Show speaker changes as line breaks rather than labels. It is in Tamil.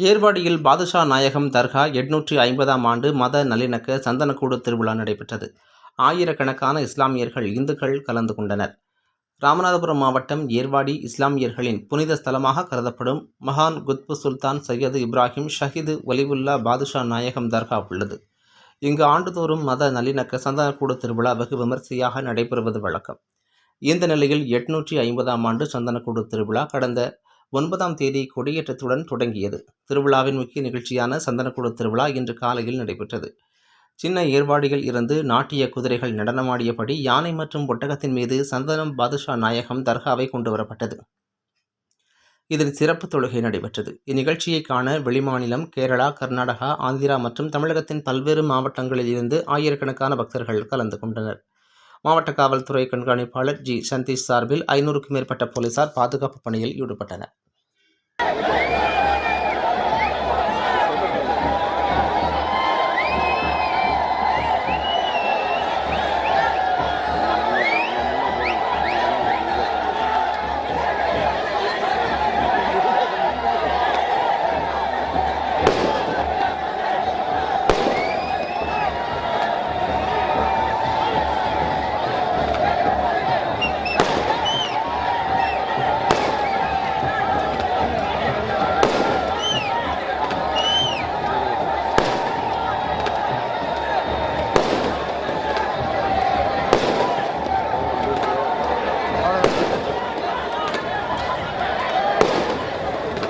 ஏர்வாடியில் பாதுஷா நாயகம் தர்கா எட்நூற்றி ஐம்பதாம் ஆண்டு மத நல்லிணக்க சந்தனக்கூடு திருவிழா நடைபெற்றது. ஆயிரக்கணக்கான இஸ்லாமியர்கள் இந்துக்கள் கலந்து கொண்டனர். ராமநாதபுரம் மாவட்டம் ஏர்வாடி இஸ்லாமியர்களின் புனித ஸ்தலமாக கருதப்படும் மகான் குத்பு சுல்தான் சையது இப்ராஹிம் ஷஹீது ஒலிவுல்லா பாதுஷா நாயகம் தர்கா உள்ளது. இங்கு ஆண்டுதோறும் மத நல்லிணக்க சந்தனக்கூடு திருவிழா வெகு விமர்சையாக நடைபெறுவது வழக்கம். இந்த நிலையில் எட்நூற்றி ஐம்பதாம் ஆண்டு சந்தனக்கூடு திருவிழா கடந்த ஒன்பதாம் தேதி கொடியேற்றத்துடன் தொடங்கியது. திருவிழாவின் முக்கிய நிகழ்ச்சியான சந்தனக்குழு திருவிழா இன்று காலையில் நடைபெற்றது. சின்ன ஏர்வாடியில் இருந்து நாட்டிய குதிரைகள் நடனமாடியபடி யானை மற்றும் ஒட்டகத்தின் மீது சந்தனம் பாதுஷா நாயகம் தர்காவை கொண்டு வரப்பட்டது. இதில் சிறப்பு தொழுகை நடைபெற்றது. இந்நிகழ்ச்சியை காண வெளிமாநிலம் கேரளா கர்நாடகா ஆந்திரா மற்றும் தமிழகத்தின் பல்வேறு மாவட்டங்களில் இருந்து ஆயிரக்கணக்கான பக்தர்கள் கலந்து கொண்டனர். மாவட்ட காவல்துறை கண்காணிப்பாளர் ஜி. சந்தீஷ் சார்பில் ஐநூறுக்கும் மேற்பட்ட போலீசார் பாதுகாப்பு பணியில் ஈடுபட்டனர். Yeah.